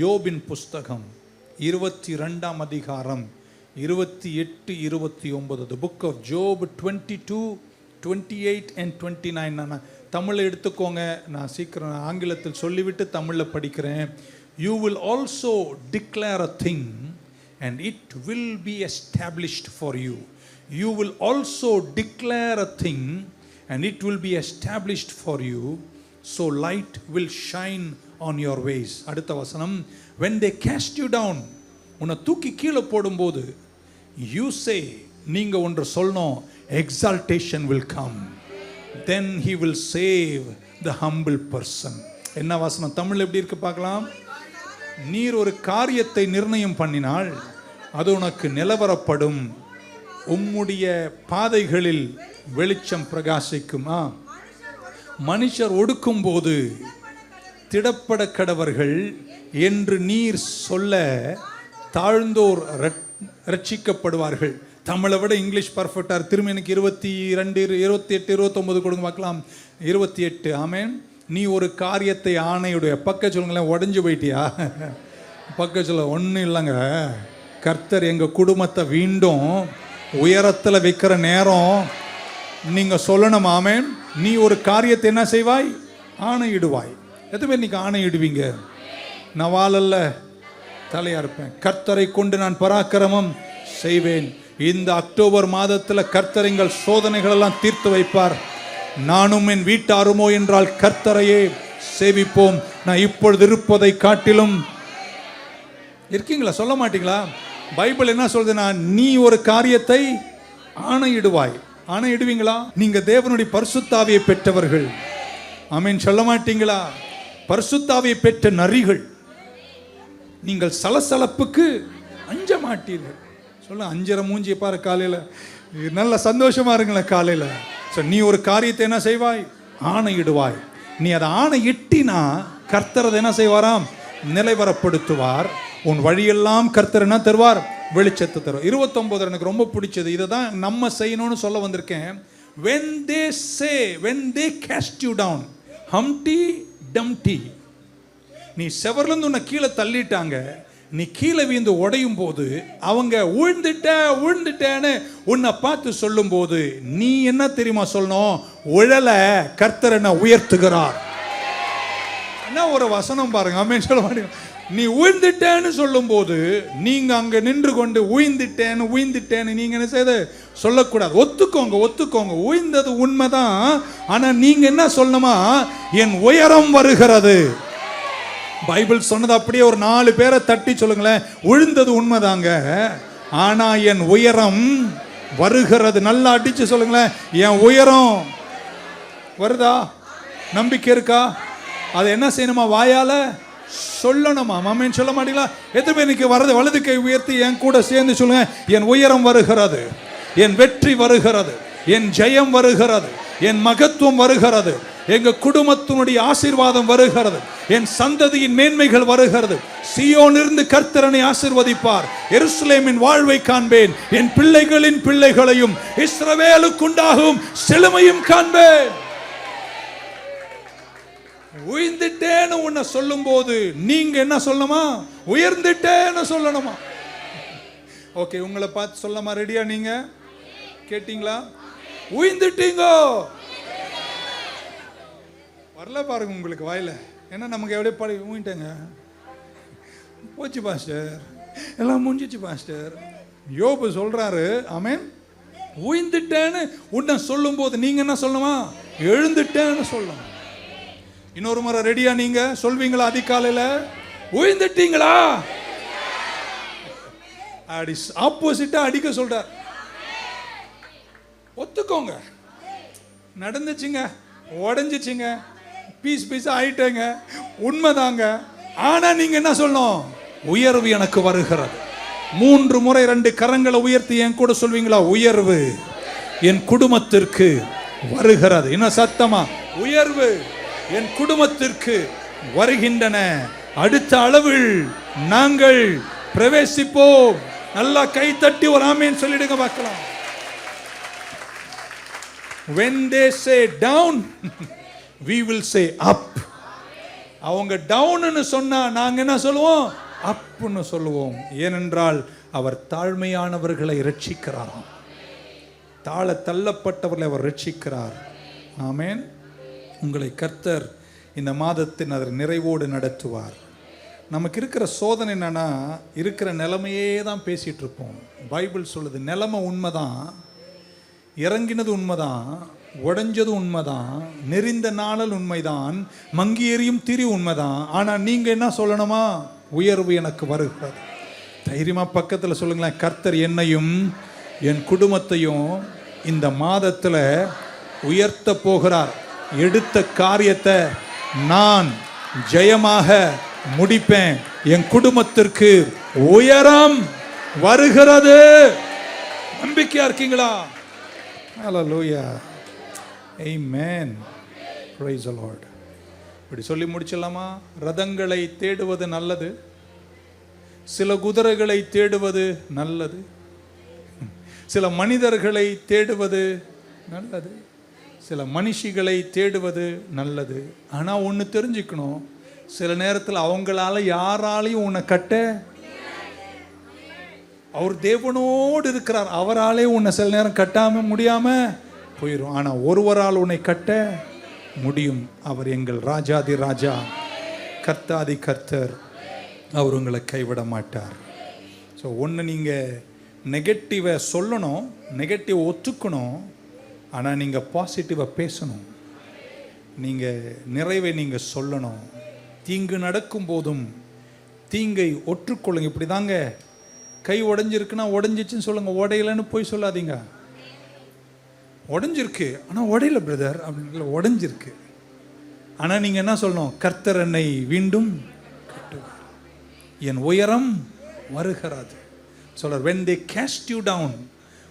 யோபின் புஸ்தகம் இருபத்தி ரெண்டாம் அதிகாரம் இருபத்தி எட்டு இருபத்தி ஒன்பது the book of Job twenty two twenty eight and twenty nine நான் தமிழை எடுத்துக்கோங்க. நான் சீக்கிரம் ஆங்கிலத்தில் சொல்லிவிட்டு தமிழில் படிக்கிறேன். You will also declare a thing and it will be established for you you will also declare a thing and it will be established for you so light will shine on your ways அடுத்த வசனம் when they cast you down உன்னை தூக்கி கீழே போடும்போது you சே நீங்கள் ஒன்று சொல்லணும் exaltation will come then he will save the humble person என்ன வசனம்? தமிழ் எப்படி இருக்கு பார்க்கலாம்? நீர் ஒரு காரியத்தை நிர்ணயம் பண்ணினால் அது உனக்கு நிலவரப்படும். உம்முடைய பாதைகளில் வெளிச்சம் பிரகாசிக்குமா. மனுஷர் ஒடுக்கும் போது திடப்பட கடவர்கள் என்று நீர் சொல்ல தாழ்ந்தோர் ரட்சிக்கப்படுவார்கள். தமிழை விட இங்கிலீஷ் பர்ஃபெக்டாக திரும்ப எனக்கு இருபத்தி ரெண்டு இருபத்தி எட்டு இருபத்தொம்பது கொடுங்க பார்க்கலாம். இருபத்தி எட்டு ஆமேன். நீ ஒரு காரியத்தை ஆணையுடைய பக்க சொல்லுங்களேன் உடஞ்சு போயிட்டியா? பக்க சொல்ல ஒன்றும் இல்லைங்க. கர்த்தர் எங்கள் குடும்பத்தை வீண்டும் உயரத்தில் வைக்கிற நேரம் நீங்கள் சொல்லணும் ஆமேன். நீ ஒரு காரியத்தை என்ன செய்வாய்? ஆணையிடுவாய். எத்தனை பேர் இன்னைக்கு ஆணையிடுவீங்க? நவால் அல்ல தலையா இருப்பேன் கர்த்தரை கொண்டு நான் பராக்கிரமம் செய்வேன். இந்த அக்டோபர் மாதத்தில் கர்த்தரைங்கள் சோதனைகளெல்லாம் சோதனைகள் எல்லாம் தீர்த்து வைப்பார். நானும் என் வீட்டாருமோ என்றால் கர்த்தரையே சேவிப்போம். நான் இப்பொழுது இருப்பதை காட்டிலும் இருக்கீங்களா? சொல்ல மாட்டீங்களா? பைபிள் என்ன சொல்றதுன்னா நீ ஒரு காரியத்தை ஆணையிடுவாய். ஆணையிடுவீங்களா? நீங்க தேவனுடைய பரிசுத்தாவியை பெற்றவர்கள். அமீன் சொல்ல மாட்டீங்களா? பரிசுத்தாவை பெற்ற நரிகள். நீங்கள் சலசலப்புக்கு அஞ்ச மாட்டீர்கள் சொல்ல அஞ்சரை மூஞ்சியை பாரு காலையில். நல்ல சந்தோஷமா இருங்களேன் காலையில். ஸோ நீ ஒரு காரியத்தை என்ன செய்வாய்? ஆணையிடுவாய். நீ அதை ஆணை இட்டினா கர்த்தரதை என்ன செய்வாராம்? நிலைவரப்படுத்துவார். உன் வழியெல்லாம் கர்த்தர் என்ன தருவார்? வெளிச்சத்தை தருவார். இருபத்தொம்போது எனக்கு ரொம்ப பிடிச்சது. இதை தான் நம்ம செய்யணும்னு சொல்ல வந்திருக்கேன். When they say when they cast you down Humpty Dumpty நீ செவர்லேருந்து உன்னை கீழே தள்ளிட்டாங்க. நீ கீழே வீந்து உடையும் போது அவங்க உழுந்துட்ட உழுந்துட்டேன்னு உன்னை பார்த்து சொல்லும்போது நீ என்ன தெரியுமா சொல்லணும்? உழலை கர்த்தர் என்ன உயர்த்துகிறார். என்ன ஒரு வசனம் பாருங்க. அம்மேன் சொல்ல மாட்டேங்க நீ உயிர்ந்துட்டேன்னு சொல்லும்போது நீங்க அங்க நின்று கொண்டு உயிர்ந்துட்டேன்னு உயிர்ந்துட்டேன்னு நீங்க என்ன செய்து? சொல்லக்கூடாது. ஒத்துக்கோங்க ஒத்துக்கோங்க. உயிர்ந்தது உண்மைதான். ஆனா நீங்க என்ன சொல்லணுமா? என் உயரம் வருகிறது. பைபிள் சொன்னது அப்படியே ஒரு நாலு பேரை தட்டி சொல்லுங்களேன். உழுந்தது உண்மைதாங்க. ஆனா என் உயரம் வருகிறது. நல்லா அடிச்சு சொல்லுங்களேன். என் உயரம் வருதா? நம்பிக்கை இருக்கா? அதை என்ன செய்யணுமா? வாயால் சொல்லணுமா? மாமேன்னு சொல்ல மாட்டீங்களா? எத்தனை பேர் இன்னைக்கு வர்றது? வலது கை உயர்த்தி என் கூட சேர்ந்து சொல்லுங்க. என் உயரம் வருகிறது. என் வெற்றி வருகிறது. என் ஜெயம் வருகிறது. என் மகத்துவம் வருகிறது. எங்க குடும்பத்தினுடைய ஆசீர்வாதம் வருகிறது. என் சந்ததியின் மேன்மைகள் வருகிறது. சியோனிருந்து கர்த்தரனை ஆசிர்வதிப்பார். எருசலேமின் வாழ்வை காண்பேன். என் பிள்ளைகளின் பிள்ளைகளையும் இஸ்ரவேலுக்குண்டாகும் செழுமையும் காண்பேன். உயர்ந்துட்டேன்னு உன்னை சொல்லும்போது நீங்க என்ன சொல்லணுமா? உயர்ந்துட்டேன்னு சொல்லணுமா? ஓகே உங்களை பார்த்து சொல்லமா ரெடியா நீங்க? கேட்டீங்களா? உயர்ந்துட்டீங்கோ? வரல பாருங்க உங்களுக்கு வாயில. ஏன்னா நமக்கு எவ்வளோ படி ஊங்கிட்டேங்க போச்சு பாஸ்டர் எல்லாம் முடிஞ்சிச்சு பாஸ்டர் யோபு சொல்றாரு அமேன் உயிர்ந்துட்டேன்னு உன்னை சொல்லும்போது நீங்க என்ன சொல்லணுமா? எழுந்துட்டேன்னு சொல்லணும். இன்னொரு முறை ரெடியா நீங்க? சொல்வீங்களா அதிகாலையில? உயர்ந்துட்டீங்களா அடி ஆப்போசிட்டா அடிக்க சொல்றார். ஒத்துக்கோங்க. நடந்துச்சுங்க. உடஞ்சிச்சுங்க. பீஸ் பீஸ் ஆயிட்டேங்க. உண்மைதாங்க. ஆனா நீங்க என்ன சொல்லணும்? உயர்வு எனக்கு வருகிறது. மூன்று முறை ரெண்டு கரங்களை உயர்த்தி என் கூட சொல்வீங்களா? உயர்வு என் குடும்பத்திற்கு வருகிறது. இன்னும் சத்தமா? உயர்வு. என் குடும்பத்திற்கு வருகின்றன. அடுத்த அளவில் நாங்கள் பிரவேசிப்போம். நல்லா கை தட்டி ஒரு ஆமேன்னு சொல்லிடுங்க பார்க்கலாம். When they say down we will say up. அவங்க டவுன்னு சொன்னா நாங்க என்ன சொல்லுவோம்? அப்புன்னு சொல்லுவோம். ஏனென்றால் அவர் தாழ்மையானவர்களை ரட்சிக்கிறாராம் தாழ தள்ளப்பட்டவர்களை அவர் ரட்சிக்கிறார் ஆமேன். உங்களை கர்த்தர் இந்த மாதத்தின் அதர் நிறைவோடு நடத்துவார். நமக்கு இருக்கிற சோதனை என்னன்னா இருக்கிற நிலைமையே தான் பேசிட்டு இருப்போம். பைபிள் சொல்லுது நிலைமை உண்மைதான் இறங்கினது உண்மைதான் உடைஞ்சது உண்மைதான் நெறிந்த நாளல் உண்மைதான் மங்கி எறியும் திரி உண்மைதான். ஆனால் நீங்கள் என்ன சொல்லணுமா? உயர்வு எனக்கு வருகிறது. தைரியமாக பக்கத்தில் சொல்லுங்களேன் கர்த்தர் என்னையும் என் குடும்பத்தையும் இந்த மாதத்தில் உயர்த்த போகிறார். எடுத்த காரியத்தை நான் ஜெயமாக முடிப்பேன். என் குடும்பத்திற்கு உயரம் வருகிறது. நம்பிக்கையா இருக்கீங்களா? லூயா Amen. Man the Lord. இப்படி சொல்லி முடிச்சிடலாமா? ரதங்களை தேடுவது நல்லது. சில குதிரைகளை தேடுவது நல்லது. சில மனிதர்களை தேடுவது நல்லது. சில மனுஷிகளை தேடுவது நல்லது. ஆனால் ஒன்று தெரிஞ்சுக்கணும். சில நேரத்தில் அவங்களால யாராலையும் உன்னை கட்ட அவர் தேவனோடு இருக்கிறார். அவராலே உன்னை சில நேரம் கட்டாம முடியாம போயிடும் ஆனால் ஒருவரால் உன்னை கட்ட முடியும். அவர் எங்கள் ராஜாதி ராஜா. கர்த்தாதி கர்த்தர். அவர் உங்களை கைவிட மாட்டார். ஸோ ஒன்று நீங்கள் நெகட்டிவை சொல்லணும். நெகட்டிவ் ஒத்துக்கணும். ஆனால் நீங்கள் பாசிட்டிவாக பேசணும். நீங்கள் நிறைவை நீங்கள் சொல்லணும். தீங்கு நடக்கும் போதும் தீங்கை ஒற்றுக்கொள்ளுங்க. இப்படி தாங்க கை உடஞ்சிருக்குன்னா உடஞ்சிச்சுன்னு சொல்லுங்க. உடையலன்னு போய் சொல்லாதீங்க. உடஞ்சிருக்கு. ஆனால் உடையல பிரதர் அப்படின்னு உடஞ்சிருக்கு. ஆனால் நீங்கள் என்ன சொல்லணும்? கர்த்தர் என்னை மீண்டும் கட்டுவார். என் உயரம் வருகிறாது. சொல்றார் when they cast you down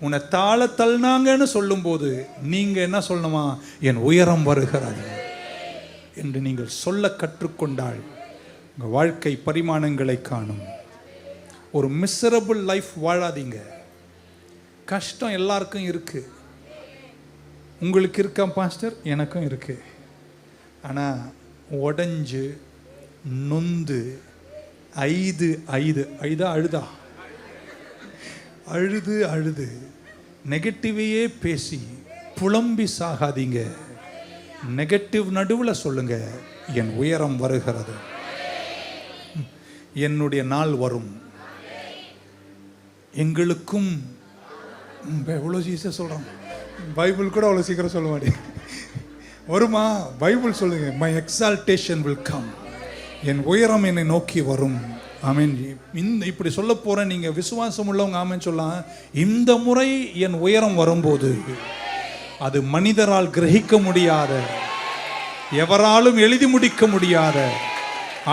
உன்னை தாழ தள்ளினாங்கன்னு சொல்லும்போது நீங்க என்ன சொல்லணுமா? என் உயரம் வருகிறது என்று நீங்கள் சொல்ல கற்றுக்கொண்டால் உங்கள் வாழ்க்கை பரிமாணங்களை காணும். ஒரு மிசரபிள் லைஃப் வாழாதீங்க. கஷ்டம் எல்லாருக்கும் இருக்கு. உங்களுக்கு இருக்கா பாஸ்டர் எனக்கும் இருக்கு. ஆனால் உடஞ்சு நொந்து ஐது ஐது ஐதா அழுதா? அழுது அழுது நெகட்டிவையே பேசி புலம்பி சாகாதீங்க. நெகட்டிவ் நடுவில் சொல்லுங்க என் உயரம் வருகிறது. என்னுடைய நாள் வரும். எங்களுக்கும் எவ்வளோ ஈஸியாக சொல்கிறான் பைபிள் கூட அவ்வளோ சீக்கிரம் சொல்ல மாட்டேன். வருமா? பைபிள் சொல்லுங்க மை எக்ஸால்டேஷன் வில் கம் என் உயரம் என்னை நோக்கி வரும். ஆமீன். இந்த இப்படி சொல்ல போகிறேன் நீங்கள் விசுவாசம் உள்ளவங்க ஆமேன்னு சொல்லலாம். இந்த முறை என் உயரம் வரும்போது அது மனிதரால் கிரகிக்க முடியாத எவராலும் எழுதி முடிக்க முடியாத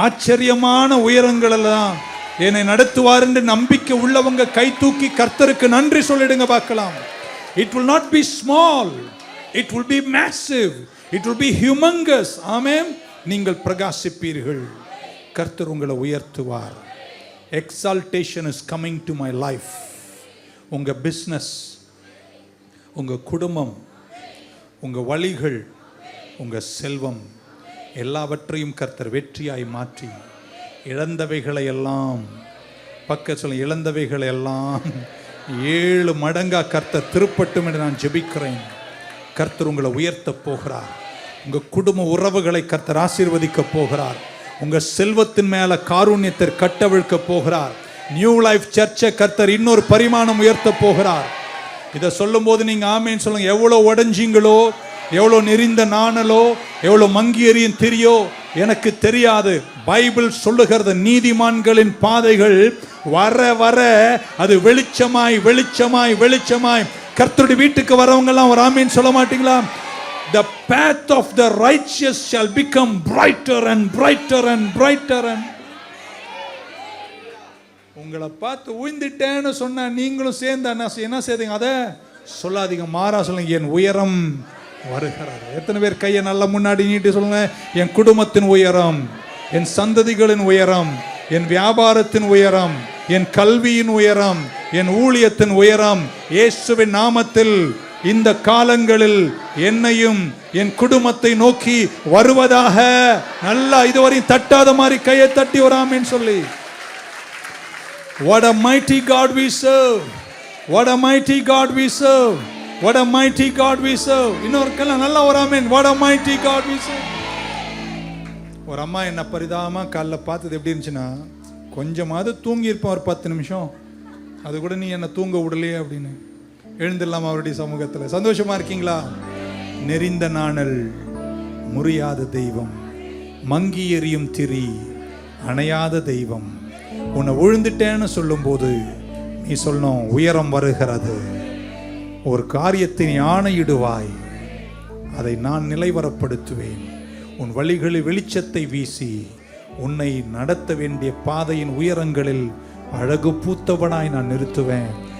ஆச்சரியமான உயரங்களெல்லாம் என்னை நடத்துவார் என்று நம்பிக்கை உள்ளவங்க கை தூக்கி கர்த்தருக்கு நன்றி சொல்லிடுங்க பார்க்கலாம். It will not be small it will be massive it will be humongous ஆமே நீங்கள் பிரகாசிப்பீர்கள். கர்த்தர் உங்களை உயர்த்துவார். Exaltation is coming to my life உங்கள் பிஸ்னஸ் உங்கள் குடும்பம் உங்கள் வழிகள் உங்கள் செல்வம் எல்லாவற்றையும் கர்த்தர் வெற்றியாய் மாற்றி. இழந்தவைகளை எல்லாம் பக்க சொல்ல இழந்தவைகளை எல்லாம் ஏழு மடங்காக கர்த்தர் திருப்பட்டும் என்று நான் ஜெபிக்கிறேன். கர்த்தர் உங்களை உயர்த்த போகிறார். உங்கள் குடும்ப உறவுகளை கர்த்தர் ஆசீர்வதிக்கப் போகிறார். உங்க செல்வத்தின் மேல காரூண்யத்தை கட்டவிழ்க்க போகிறார். நியூ லைஃப் சர்ச்சை கர்த்தர் இன்னொரு பரிமாணம் உயர்த்த போகிறார். இதை சொல்லும்போது நீங்க ஆமேன்னு சொல்லுங்க. எவ்வளோ உடஞ்சிங்களோ எவ்வளோ நெறிந்த நாணலோ எவ்வளோ மங்கி எறியும் தெரியோ எனக்கு தெரியாது. பைபிள் சொல்லுகிறது நீதிமான்களின் பாதைகள் வர வர அது வெளிச்சமாய் வெளிச்சமாய் வெளிச்சமாய். கர்த்தருடைய வீட்டுக்கு வரவங்கெல்லாம் ஒரு ஆமீன் சொல்ல மாட்டீங்களா? The path of the righteous shall become brighter and brighter and brighter and உங்களை பார்த்து உய்ந்துட்டேன்னு சொன்ன நீங்களும் சேர்ந்து என்ன என்ன செய்தீங்க? அதை சொல்லாதீங்க. மாறா சொல்லுங்க. என் உயரம் வருகிறது. எத்தனை பேர் கையை நல்லா முன்னாடி நீட்டி சொல்லுங்க? என் குடும்பத்தின் உயரம் என் சந்ததிகளின் உயரம் என் வியாபாரத்தின் உயரம் என் கல்வியின் உயரம் என் ஊழியத்தின் உயரம். இயேசுவின் நாமத்தில் இந்த காலங்களில் என்னையும் என் குடும்பத்தை நோக்கி வருவதாக நல்லா இதுவரையும் தட்டாத மாதிரி கையை தட்டி வராமேன்னு சொல்லி What a mighty God we serve. What a mighty God we serve. What a mighty God we serve. இன்னொருக்கெல்லாம் நல்லா வராமேன் What a mighty God we serve. ஒரு அம்மா என்ன பரிதாமா காலைல பார்த்தது எப்படி இருந்துச்சுன்னா கொஞ்சமாவது தூங்கியிருப்பேன் ஒரு பத்து நிமிஷம் அது கூட நீ என்ன தூங்க விடலையே அப்படின்னு எழுந்திடலாம் அவருடைய சமூகத்தில். சந்தோஷமா இருக்கீங்களா? நெறிந்த நாணல் முறியாத தெய்வம் மங்கி எறியும் திரி அணையாத தெய்வம். உன்னை விழுந்துட்டேன்னு சொல்லும்போது நீ சொல்லணும் உயரம் வருகிறது. ஒரு காரியத்தை நீ ஆணையிடுவாய். அதை நான் நிலைவரப்படுத்துவேன். உன் வழிகளில் வெளிச்சத்தை வீசி உன்னை நடத்த வேண்டிய பாதையின் உயரங்களில் அழகு பூத்தவனாய் நான் நிறுத்துவேன்.